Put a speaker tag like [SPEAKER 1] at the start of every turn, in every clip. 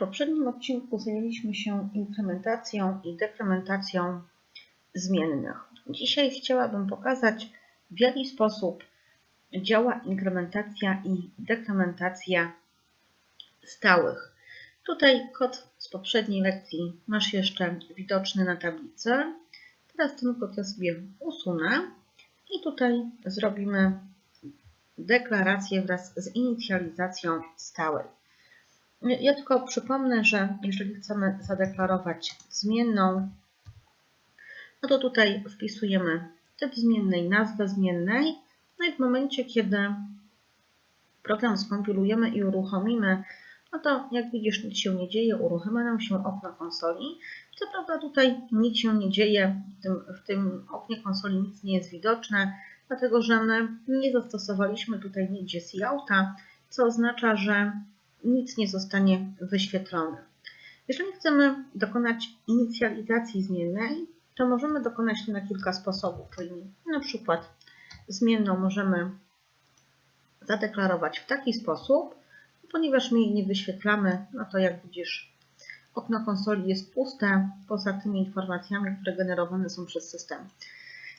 [SPEAKER 1] poprzednim odcinku zajęliśmy się inkrementacją i dekrementacją zmiennych. Dzisiaj chciałabym pokazać, w jaki sposób działa inkrementacja i dekrementacja stałych. Tutaj kod z poprzedniej lekcji masz jeszcze widoczny na tablicy. Teraz ten kod ja sobie usunę i tutaj zrobimy deklarację wraz z inicjalizacją stałej. Ja tylko przypomnę, że jeżeli chcemy zadeklarować zmienną, no to tutaj wpisujemy typ zmiennej, nazwę zmiennej, no i w momencie, kiedy program skompilujemy i uruchomimy, no to jak widzisz nic się nie dzieje, uruchamia nam się okno konsoli. Co prawda tutaj nic się nie dzieje, w tym, w tym oknie konsoli nic nie jest widoczne, dlatego że my nie zastosowaliśmy tutaj nigdzie Couta, co oznacza, że nic nie zostanie wyświetlone. Jeżeli chcemy dokonać inicjalizacji zmiennej, to możemy dokonać to na kilka sposobów, czyli na przykład zmienną możemy zadeklarować w taki sposób, ponieważ my jej nie wyświetlamy, no to jak widzisz, okno konsoli jest puste, poza tymi informacjami, które generowane są przez system.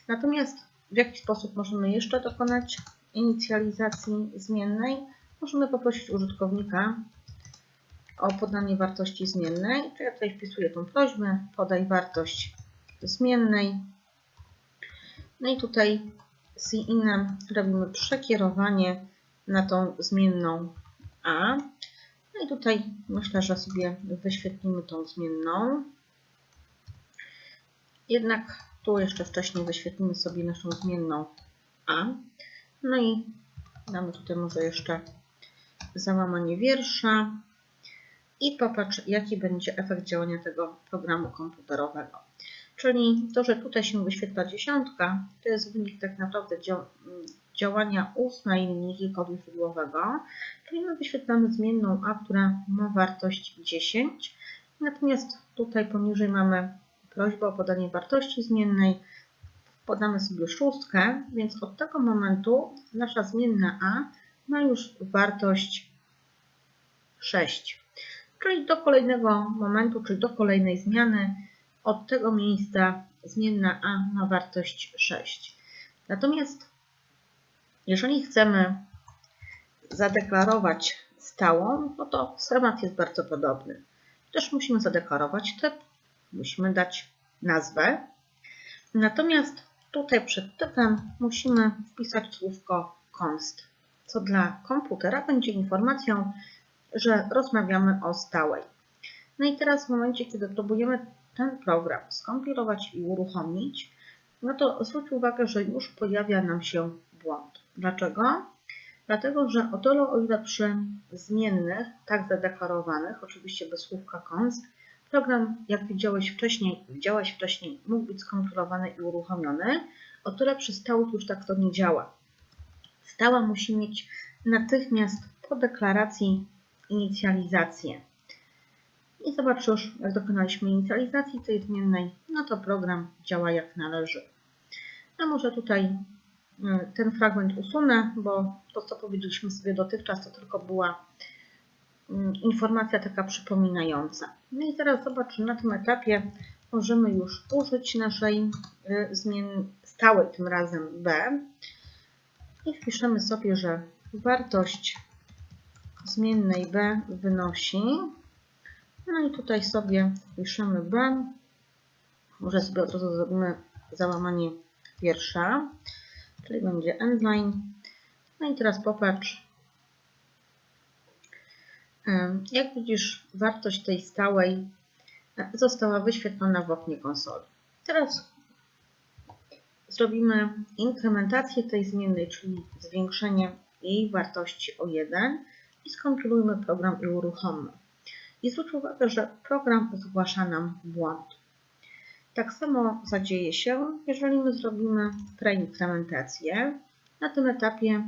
[SPEAKER 1] Natomiast w jaki sposób możemy jeszcze dokonać inicjalizacji zmiennej? Możemy poprosić użytkownika o podanie wartości zmiennej. Ja tutaj wpisuję tą prośbę, podaj wartość zmiennej. No i tutaj z innym robimy przekierowanie na tą zmienną a. No i tutaj myślę, że sobie wyświetlimy tą zmienną. Jednak tu jeszcze wcześniej wyświetlimy sobie naszą zmienną a. No i damy tutaj może jeszcze załamanie wiersza i popatrz, jaki będzie efekt działania tego programu komputerowego. Czyli to, że tutaj się wyświetla dziesiątka, to jest wynik tak naprawdę działania ósmej linijki kodu źródłowego, czyli my wyświetlamy zmienną a, która ma wartość 10, natomiast tutaj poniżej mamy prośbę o podanie wartości zmiennej, podamy sobie szóstkę, więc od tego momentu nasza zmienna a ma już wartość 6. Czyli do kolejnego momentu, czyli do kolejnej zmiany, od tego miejsca zmienna a ma wartość 6. Natomiast jeżeli chcemy zadeklarować stałą, no to schemat jest bardzo podobny. Też musimy zadeklarować typ, musimy dać nazwę. Natomiast tutaj przed typem musimy wpisać słówko const co dla komputera będzie informacją, że rozmawiamy o stałej. No i teraz w momencie, kiedy próbujemy ten program skompilować i uruchomić, no to zwróć uwagę, że już pojawia nam się błąd. Dlaczego? Dlatego, że o tyle o ile przy zmiennych, tak zadeklarowanych, oczywiście bez słówka const, program, jak widziałeś wcześniej, widziałaś wcześniej, mógł być skompilowany i uruchomiony, o tyle przy stałych już tak to nie działa. Stała musi mieć natychmiast po deklaracji inicjalizację. I zobacz już, jak dokonaliśmy inicjalizacji tej zmiennej, no to program działa jak należy. A może tutaj y, ten fragment usunę, bo to, co powiedzieliśmy sobie dotychczas, to tylko była y, informacja taka przypominająca. No i teraz zobacz, na tym etapie możemy już użyć naszej y, zmien stałej, tym razem b, i wpiszemy sobie, że wartość zmiennej b wynosi, no i tutaj sobie wpiszemy b, może sobie od razu zrobimy załamanie pierwsza, czyli będzie endline. No i teraz popatrz, jak widzisz, wartość tej stałej została wyświetlona w oknie konsoli. Teraz zrobimy inkrementację tej zmiennej, czyli zwiększenie jej wartości o 1 i skompilujmy program i uruchommy. I zwróć uwagę, że program zgłasza nam błąd. Tak samo zadzieje się, jeżeli my zrobimy preinkrementację. Na tym etapie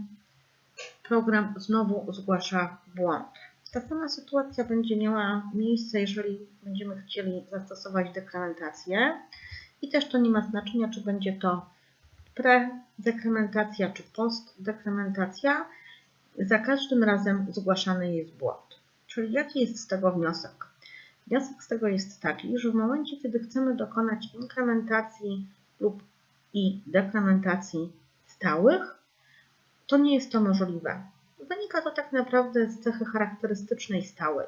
[SPEAKER 1] program znowu zgłasza błąd. Ta sama sytuacja będzie miała miejsce, jeżeli będziemy chcieli zastosować dekrementację. I też to nie ma znaczenia, czy będzie to pre-dekrementacja czy post-dekrementacja, za każdym razem zgłaszany jest błąd. Czyli jaki jest z tego wniosek? Wniosek z tego jest taki, że w momencie, kiedy chcemy dokonać inkrementacji lub i dekrementacji stałych, to nie jest to możliwe. Wynika to tak naprawdę z cechy charakterystycznej stałej.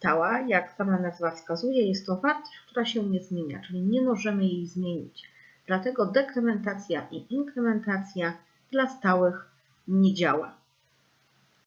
[SPEAKER 1] Stała, jak sama nazwa wskazuje, jest to wartość, która się nie zmienia, czyli nie możemy jej zmienić. Dlatego dekrementacja i inkrementacja dla stałych nie działa.